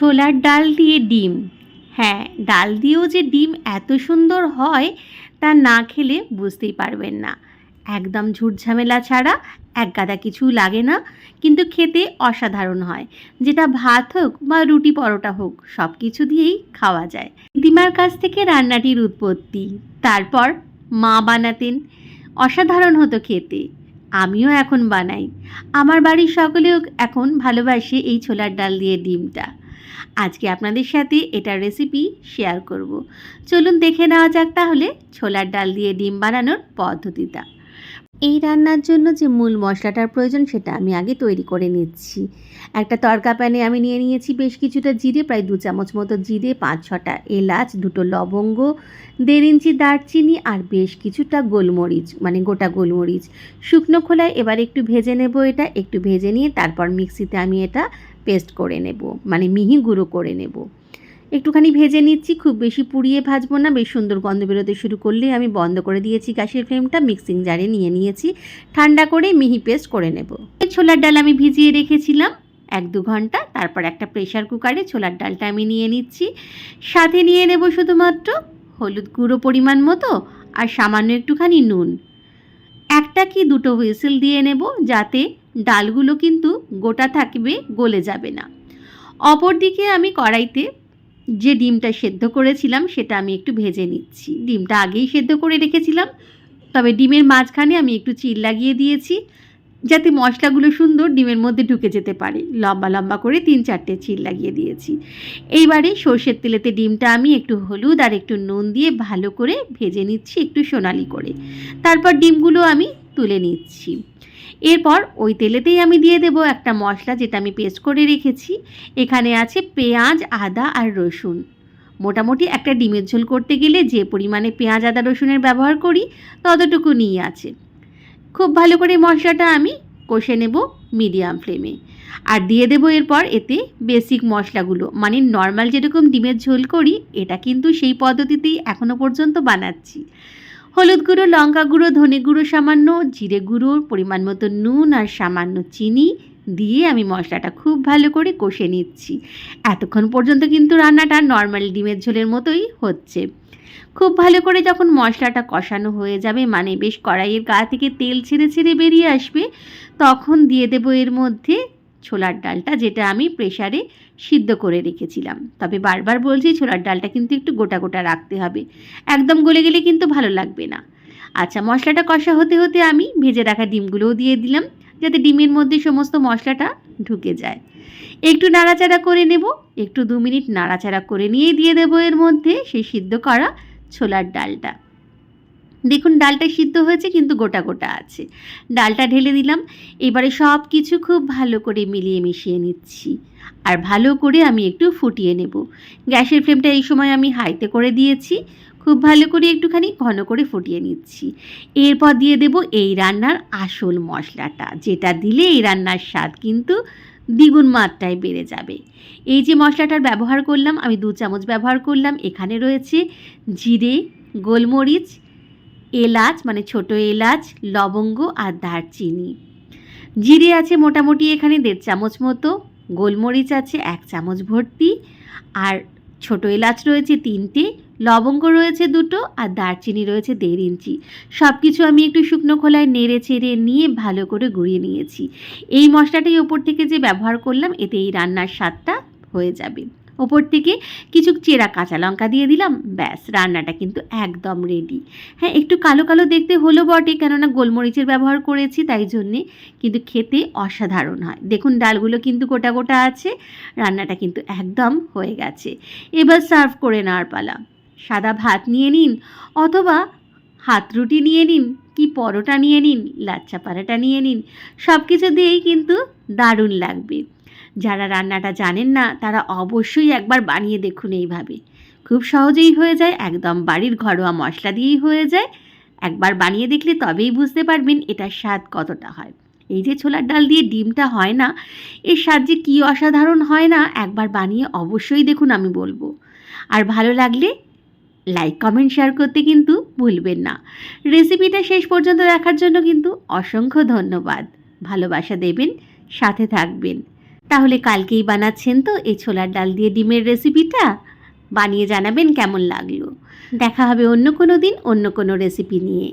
ছোলার ডাল দিয়ে ডিম। হ্যাঁ ডাল দিয়েও যে ডিম এত সুন্দর হয় তা না খেলে বুঝতেই পারবেন না। একদম ঝুটঝামেলা ছাড়া এক গাদা কিছু লাগে না, কিন্তু খেতে অসাধারণ হয়। যেটা ভাত হোক বা রুটি পরোটা হোক, সব কিছু দিয়েই খাওয়া যায়। দিদিমার কাছ থেকে রান্নাটির উৎপত্তি, তারপর মা বানাতেন। অসাধারণ হতো খেতে। আমিও এখন বানাই। আমার বাড়ির সকলেও এখন ভালোবাসে এই ছোলার ডাল দিয়ে ডিমটা। আজকে আপনাদের সাথে এটার রেসিপি শেয়ার করব। চলুন দেখে নেওয়া যাক তাহলে ছোলার ডাল দিয়ে ডিম বানানোর পদ্ধতিটা। এই রান্নার জন্য যে মূল মশলাটার প্রয়োজন সেটা আমি আগে তৈরি করে নিচ্ছি। একটা তড়কা প্যানে আমি নিয়ে নিয়েছি বেশ কিছুটা জিরে, প্রায় দু চামচ মতো জিরে, পাঁচ ছটা এলাচ, দুটো লবঙ্গ, দেড় ইঞ্চি দারচিনি আর বেশ কিছুটা গোলমরিচ মানে গোটা গোলমরিচ। শুকনো খোলায় এবার একটু ভেজে নেব এটা, একটু ভেজে নিয়ে তারপর মিক্সিতে আমি এটা পেস্ট করে নেব মানে মিহি গুঁড়ো করে নেব। একটুখানি ভেজে নিচ্ছি, খুব বেশি পুড়িয়ে ভাজবো না, বেশ সুন্দর গন্ধ বেরোতে শুরু করলে আমি বন্ধ করে দিয়েছি গ্যাসের ফ্লেমটা, মিক্সিং জারে নিয়ে নিয়েছি, ঠান্ডা করে মিহি পেস্ট করে নেব। এই ছোলার ডাল আমি ভিজিয়ে রেখেছিলাম এক দু ঘণ্টা, তারপর একটা প্রেশার কুকারে ছোলার ডালটা আমি নিয়ে নিচ্ছি, সাথে নিয়ে নেব শুধুমাত্র হলুদ গুঁড়ো পরিমাণ মতো আর সামান্য একটুখানি নুন। একটা কি দুটো হুইসেল দিয়ে নেব, যাতে ডালগুলো কিন্তু গোটা থাকবে, গলে যাবে না। অপরদিকে আমি কড়াইতে যে ডিমটা সেদ্ধ করেছিলাম, সেটা আমি একটু ভেজে নিচ্ছি। ডিমটা আগেই সেদ্ধ করে রেখেছিলাম, তবে ডিমের মাঝখানে আমি একটু চিল লাগিয়ে দিয়েছি, যাতে মশলাগুলো সুন্দর ডিমের মধ্যে ঢুকে যেতে পারে। লম্বা লম্বা করে তিন চারটে চিল লাগিয়ে দিয়েছি। এইবারে সর্ষের তেলেতে ডিমটা আমি একটু হলুদ আর একটু নুন দিয়ে ভালো করে ভেজে নিচ্ছি একটু সোনালি করে। তারপর ডিমগুলো আমি তুলে নিচ্ছি। এরপর ওই তেলেতেই আমি দিয়ে দেব একটা মশলা যেটা আমি পেস্ট করে রেখেছি। এখানে আছে পেঁয়াজ, আদা আর রসুন। মোটামুটি একটা ডিমের ঝোল করতে গেলে যে পরিমাণে পেঁয়াজ, আদা, রসুনের ব্যবহার করি, ততটুকু নিয়ে আছে। খুব ভালো করে মশলাটা আমি কষে নেব মিডিয়াম ফ্লেমে। আর দিয়ে দেবো এরপর এতে বেসিক মশলাগুলো। মানে নর্মাল যেরকম ডিমের ঝোল করি, এটা কিন্তু সেই পদ্ধতিতেই এখনও পর্যন্ত বানাচ্ছি। হলুদ গুঁড়ো, লঙ্কা গুঁড়ো, ধনে গুঁড়ো সামান্য, জিরে গুঁড়ো, পরিমাণ মতো নুন আর সামান্য চিনি দিয়ে আমি মশলাটা খুব ভালো করে কষে নিচ্ছি। এতক্ষণ পর্যন্ত কিন্তু রান্নাটা নর্মাল ডিমের ঝোলের মতোই হচ্ছে। খুব ভালো করে যখন মশলাটা কষানো হয়ে যাবে মানে বেশ কড়াইয়ের গা থেকে তেল ছেড়ে ছেড়ে বেরিয়ে আসবে, তখন দিয়ে দেবো এর মধ্যে ছোলার ডালটা যেটা আমি প্রেসারে সিদ্ধ করে রেখেছিলাম। তবে বারবার বলছি ছোলার ডালটা কিন্তু একটু গোটা গোটা রাখতে হবে। একদম গলে গেলে কিন্তু ভালো লাগবে না। আচ্ছা মশলাটা কষা হতে হতে আমি ভেজে রাখা ডিমগুলোও দিয়ে দিলাম, যাতে ডিমের মধ্যে সমস্ত মশলাটা ঢুকে যায়। একটু নাড়াচাড়া করে নেব, একটু দু মিনিট নাড়াচাড়া করে নিয়ে দিয়ে দেবো এর মধ্যে সেই সিদ্ধ করা ছোলার ডালটা। দেখুন, ডালটা সিদ্ধ হয়েছে, কিন্তু গোটা গোটা আছে। ডালটা ঢেলে দিলাম এবারে সব কিছু খুব ভালো করে মিলিয়ে মিশিয়ে নিচ্ছি। আর ভালো করে আমি একটু ফুটিয়ে নেব। গ্যাসের ফ্লেমটা এই সময় আমি হাইতে করে দিয়েছি। খুব ভালো করে একটুখানি ঘন করে ফুটিয়ে নিচ্ছি। এরপর দিয়ে দেব এই রান্নার আসল মশলাটা, যেটা দিলে এই রান্নার স্বাদ কিন্তু দ্বিগুণ মাত্রায় বেড়ে যাবে। এই যে মশলাটার ব্যবহার করলাম, আমি দু চামচ ব্যবহার করলাম। এখানে রয়েছে জিরে, গোলমরিচ এলাচ মানে ছোট এলাচ, লবঙ্গ আর দারচিনি। জিরে আছে মোটামুটি এখানে দেড় চামচ মতো, গোলমরিচ আছে এক চামচ ভর্তি, আর ছোট এলাচ রয়েছে তিনটে, লবঙ্গ রয়েছে দুটো, আর দারচিনি রয়েছে দেড় ইঞ্চি। সব কিছু আমি একটু শুকনো খোলায় নেড়ে চেড়ে নিয়ে ভালো করে গুঁড়িয়ে নিয়েছি। এই মশলাটাই ওপর থেকে যে ব্যবহার করলাম, এতে এই রান্নার স্বাদটা হয়ে যাবে। ওপর থেকে কিছু চেরা কাঁচা লঙ্কা দিয়ে দিলাম। ব্যাস, রান্নাটা কিন্তু একদম রেডি হ্যাঁ একটু কালো কালো দেখতে হলো বটে, কেননা গোলমরিচের ব্যবহার করেছি, তাই জন্যে কিন্তু খেতে অসাধারণ হয়। দেখুন, ডালগুলো কিন্তু গোটা গোটা আছে, রান্নাটা কিন্তু একদম হয়ে গেছে। এবার সার্ভ করে নেওয়ার পালা। সাদা ভাত নিয়ে নিন, অথবা হাত রুটি নিয়ে নিন, কি পরোটা নিয়ে নিন, লাচ্চা পারাটা নিয়ে নিন সব কিছু দিয়েই কিন্তু দারুণ লাগবে। যারা রান্নাটা জানেন না, তারা অবশ্যই একবার বানিয়ে দেখুন এইভাবে। খুব সহজেই হয়ে যায়, একদম বাড়ির ঘরোয়া মশলা দিয়েই হয়ে যায়। একবার বানিয়ে দেখলে তবেই বুঝতে পারবেন এটার স্বাদ কতটা হয়। এই যে ছোলার ডাল দিয়ে ডিমটা হয় না, এর স্বাদ যে কী অসাধারণ হয় না, একবার বানিয়ে অবশ্যই দেখুন আমি বলব। আর ভালো লাগলে লাইক, কমেন্ট, শেয়ার করতে কিন্তু ভুলবেন না। রেসিপিটা শেষ পর্যন্ত দেখার জন্য কিন্তু অসংখ্য ধন্যবাদ। ভালোবাসা দেবেন, সাথে থাকবেন। তাহলে কালকেই বানাচ্ছেন তো এই ছোলার ডাল দিয়ে ডিমের রেসিপিটা। বানিয়ে জানাবেন কেমন লাগল। দেখা হবে অন্য কোনো দিন, অন্য কোনো রেসিপি নিয়ে।